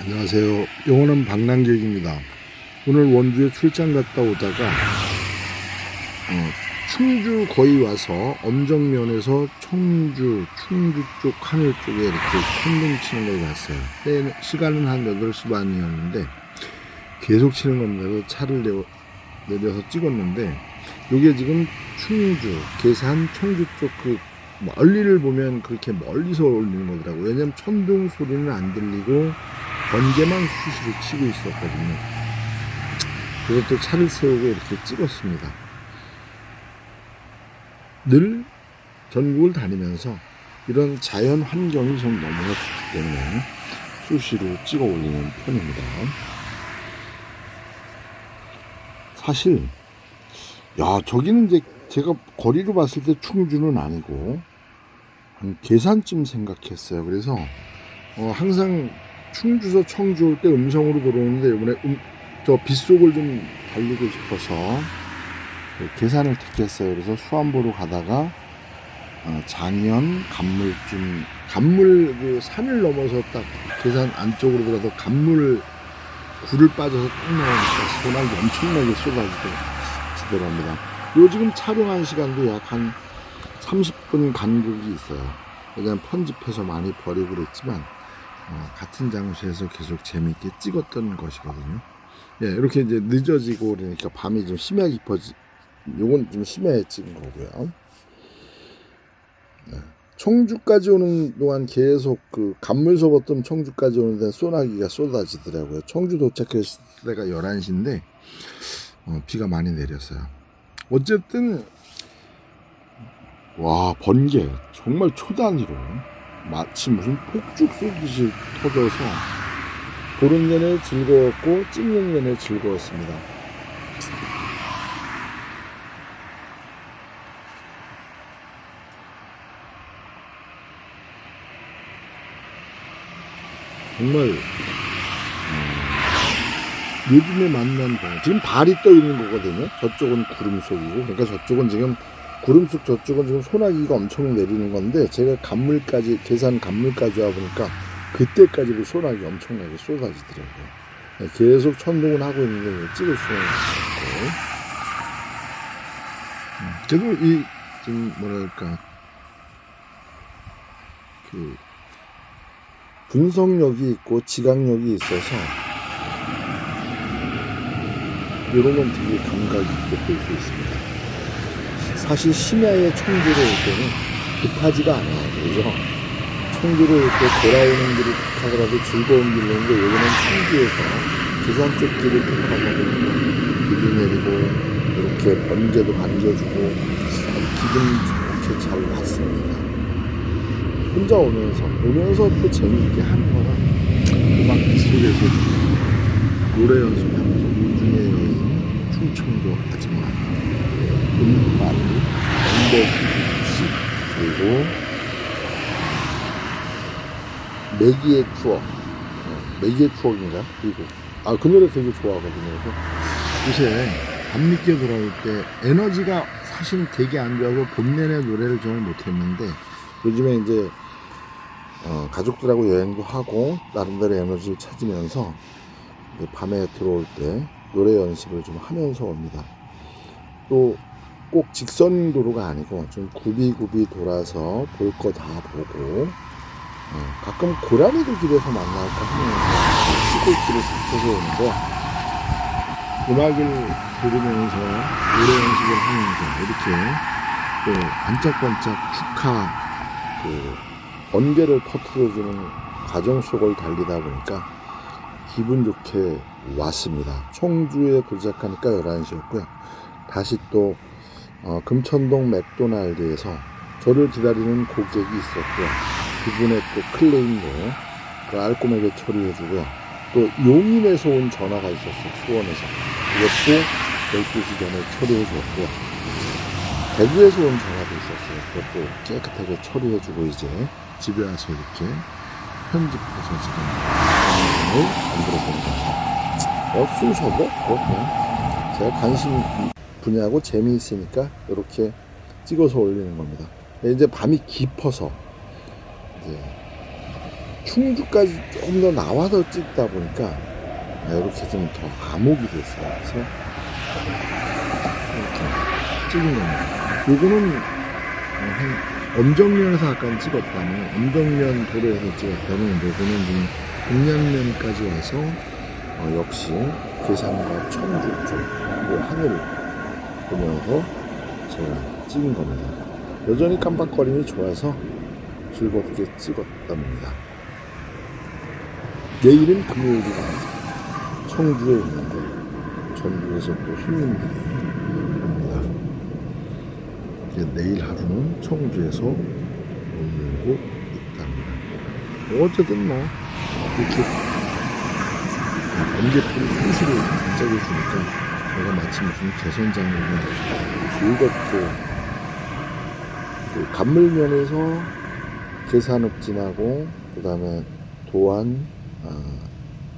안녕하세요. 영원한 방랑객입니다. 오늘 원주에 출장 갔다 오다가 어, 충주 거의 와서 엄정면에서 청주, 충주 쪽 하늘 쪽에 이렇게 천둥 치는 걸 봤어요. 때, 시간은 한 8시 반이었는데 계속 치는 건데도 차를 내어, 내려서 찍었는데 이게 지금 충주, 계산, 청주 쪽그 멀리를 보면 그렇게 멀리서 올리는 거더라고요. 왜냐면 천둥 소리는 안 들리고 번개만 수시로 치고 있었거든요. 그래서 또 차를 세우고 이렇게 찍었습니다. 늘 전국을 다니면서 이런 자연 환경이 좀 너무나 좋기 때문에 수시로 찍어 올리는 편입니다. 사실, 야, 저기는 이제 제가 거리로 봤을 때 충주는 아니고, 한 계산쯤 생각했어요. 그래서, 어, 항상 충주서 청주 올 때 음성으로 들어오는데 이번에 음, 저 빗속을 좀 달리고 싶어서 그 계산을 택했어요. 그래서 수안보로 가다가 어, 장현 간물쯤 간물 그 산을 넘어서 딱 계산 안쪽으로 들어서 간물 굴을 빠져서 딱 나오니까 소나기 엄청나게 쏟아지더랍니다. 요 지금 촬영한 시간도 약 한 30분 간극이 있어요. 왜냐면 편집해서 많이 버리고 그랬지만 어, 같은 장소에서 계속 재미있게 찍었던 것이거든요. 예, 이렇게 이제 늦어지고 그러니까 밤이 좀 심하게 깊어지, 요건 좀 심하게 찍은 거고요. 네. 청주까지 오는 동안 계속 그 간물서부터 청주까지 오는 데는 소나기가 쏟아지더라고요. 청주 도착했을 때가 11시인데, 어, 비가 많이 내렸어요. 어쨌든, 와, 번개. 정말 초단위로. 마치 무슨 폭죽 쏘듯이 터져서 보는 내내 즐거웠고 찍는 내내 즐거웠습니다. 정말 음, 요즘에 만난 거 지금 발이 떠 있는 거거든요. 저쪽은 구름 속이고 그러니까 저쪽은 지금 구름 속 저쪽은 지금 소나기가 엄청 내리는 건데 제가 간물까지 계산 간물까지 와 보니까 그때까지도 소나기 엄청나게 쏟아지더라고요. 네, 계속 천둥을 하고 있는데 찍을 수는 없고 음, 그래도 이좀 뭐랄까 그 분석력이 있고 지각력이 있어서 이런 건 되게 감각 있게 볼 수 있습니다. 사실 심야에 청주로 올 때는 급하지가 않아요. 그죠? 올때 돌아오는 길을 택하더라도 즐거운 길로 오는데 여기는 청주에서 부산 쪽 길을 택하거든요. 비도 내리고 이렇게 번개도 반겨주고 기분 좋게 잘 왔습니다. 혼자 오면서 오면서 또 재미있게 하는 거는 음악 빗속에서 노래 연습하면서 우중의 여인 충청도 하지마 음반 언덕 시 그리고 매기의 추억. 어, 매기의 추억인가? 그리고 아 그 노래 되게 좋아하거든요. 그래서 요새 밤늦게 돌아올 때 에너지가 사실 되게 안 좋아서 봄 내내 노래를 정말 못했는데 요즘에 이제 어, 가족들하고 여행도 하고 나름대로 에너지를 찾으면서 밤에 들어올 때 노래 연습을 좀 하면서 옵니다. 또 꼭 직선 도로가 아니고 좀 굽이굽이 돌아서 볼 거 다 보고 어, 가끔 고라니도 길에서 만날까 하면서 시골길을 찾아서 오는데 음악을 들으면서 노래 연습을 하면서 이렇게 또 반짝반짝 축하 그 번개를 터트려주는 과정 속을 달리다 보니까 기분 좋게 왔습니다. 청주에 도착하니까 11시였고요. 다시 또 어, 금천동 맥도날드에서 저를 기다리는 고객이 있었고요. 그분의 또 클레임도 그 알코올하게 처리해주고요. 또 용인에서 온 전화가 있었어요. 수원에서. 이것도 12시 전에 처리해줬고요. 대구에서 온 전화도 있었어요. 그것도 깨끗하게 처리해주고 이제 집에 와서 이렇게 편집해서 지금 만들어 보는 겁니다. 어, 순서도 그렇고 제가 관심 분야고 재미있으니까 이렇게 찍어서 올리는 겁니다. 이제 밤이 깊어서 이제 충주까지 조금 더 나와서 찍다 보니까 이렇게 좀 더 암흑이 됐어요. 그래서 이렇게 찍은 겁니다. 요거는 어, 한 엄정면에서 아까 찍었다면 엄정면 도로에서 찍었다면 요거는 지금 동양면까지 와서 어, 역시 괴산과 청주 쪽 그 하늘 보면서 제가 찍은 겁니다. 여전히 깜빡거림이 좋아서 즐겁게 찍었답니다. 내일은 금요일이라 청주에 있는데 전국에서 또 손님들이 옵니다. 내일 하루는 청주에서 머물고 있답니다. 어쨌든 뭐 이렇게 번개풀이 소시를 갑자기 주니까 제가 마치 무슨 개선장이나 즐겁게 그 간물면에서 계산읍진하고 그 다음에 도안, 아,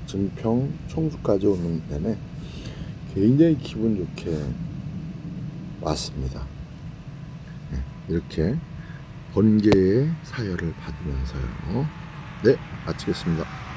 증평, 청주까지 오는 데는 굉장히 기분 좋게 왔습니다. 네, 이렇게 번개의 사열을 받으면서요. 네, 마치겠습니다.